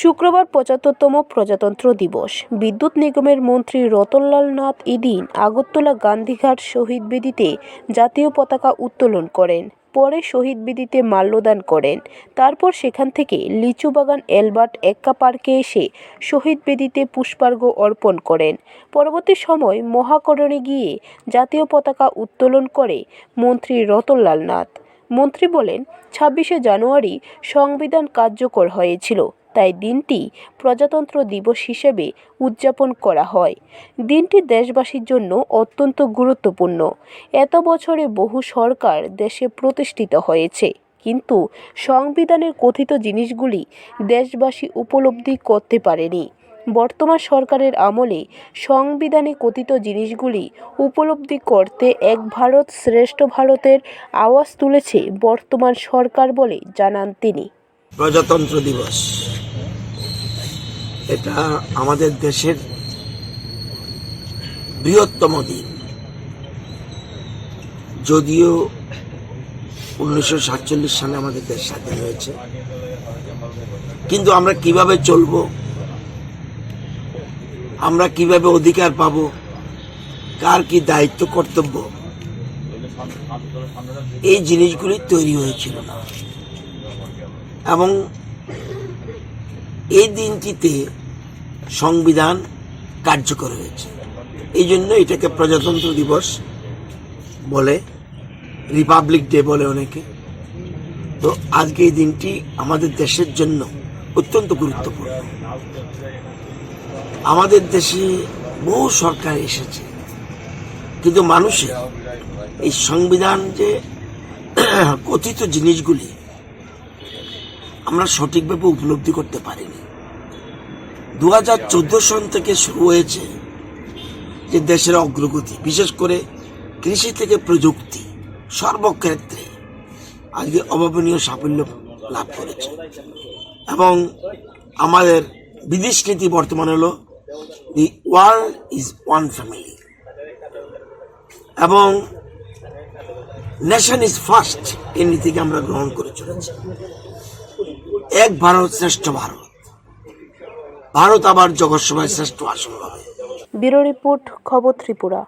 শুক্রবার পঁচাত্তরতম প্রজাতন্ত্র দিবস। বিদ্যুৎ নিগমের মন্ত্রী রতনলাল নাথ এদিন আগরতলা গান্ধীঘাট শহীদ বেদিতে জাতীয় পতাকা উত্তোলন করেন। পরে শহীদ বেদিতে মাল্যদান করেন। তারপর সেখান থেকে লিচুবাগান এলবার্ট এক্কা পার্কে এসে শহীদ বেদিতে পুষ্পার্ঘ্য অর্পণ করেন। পরবর্তী সময় মহাকরণে গিয়ে জাতীয় পতাকা উত্তোলন করে মন্ত্রী রতনলাল নাথ। মন্ত্রী বলেন, ছাব্বিশে জানুয়ারি সংবিধান কার্যকর হয়েছিল। তাই দিনটি প্রজাতন্ত্র দিবস হিসেবে উদযাপন করা হয়। দিনটি দেশবাসীর জন্য অত্যন্ত গুরুত্বপূর্ণ। এত বছরে বহু সরকার দেশে প্রতিষ্ঠিত হয়েছে। কিন্তু সংবিধানের কথিত জিনিসগুলি দেশবাসী উপলব্ধি করতে পারেনি। বর্তমান সরকারের আমলে সংবিধানে কথিত জিনিসগুলি উপলব্ধি করতে এক ভারত শ্রেষ্ঠ ভারতের আওয়াজ তুলেছে বর্তমান সরকার বলে জানান তিনি। প্রজাতন্ত্র দিবস। এটা আমাদের দেশের বৃহত্তম দিন। যদিও উনিশশো সাতচল্লিশ সালে আমাদের দেশ স্বাধীন হয়েছে, কিন্তু আমরা কীভাবে চলব, আমরা কীভাবে অধিকার পাব, কার কি দায়িত্ব, কর্তব্য, এই জিনিসগুলি তৈরি হয়েছিল না। এবং এই দিনটিতে সংবিধান কার্যকর হয়েছে। এই জন্য এটাকে প্রজাতন্ত্র দিবস বলে রিপাবলিক ডে বলে অনেকে। তো আজকে এই দিনটি আমাদের দেশের জন্য অত্যন্ত গুরুত্বপূর্ণ। আমাদের দেশে বহু সরকার এসেছে। কিন্তু মানুষের এই সংবিধান যে কথিত জিনিসগুলি আমরা সঠিকভাবে উপলব্ধি করতে পারিনি। দু হাজার চোদ্দ সন থেকে শুরু হয়েছে যে দেশের অগ্রগতি, বিশেষ করে কৃষি থেকে প্রযুক্তি, সর্বক্ষেত্রে আজকে অভাবনীয় সাফল্য লাভ করেছে। এবং আমাদের বিদেশ নীতি বর্তমান হলো the world is one family এবং নেশন ইজ ফার্স্ট এই নীতিকে আমরা গ্রহণ করে চলেছি। এক ভারত শ্রেষ্ঠ ভারত। ভারত আবার জগৎসভায় শ্রেষ্ঠ আসন হবে ব্যুরো রিপোর্ট খবর ত্রিপুরা।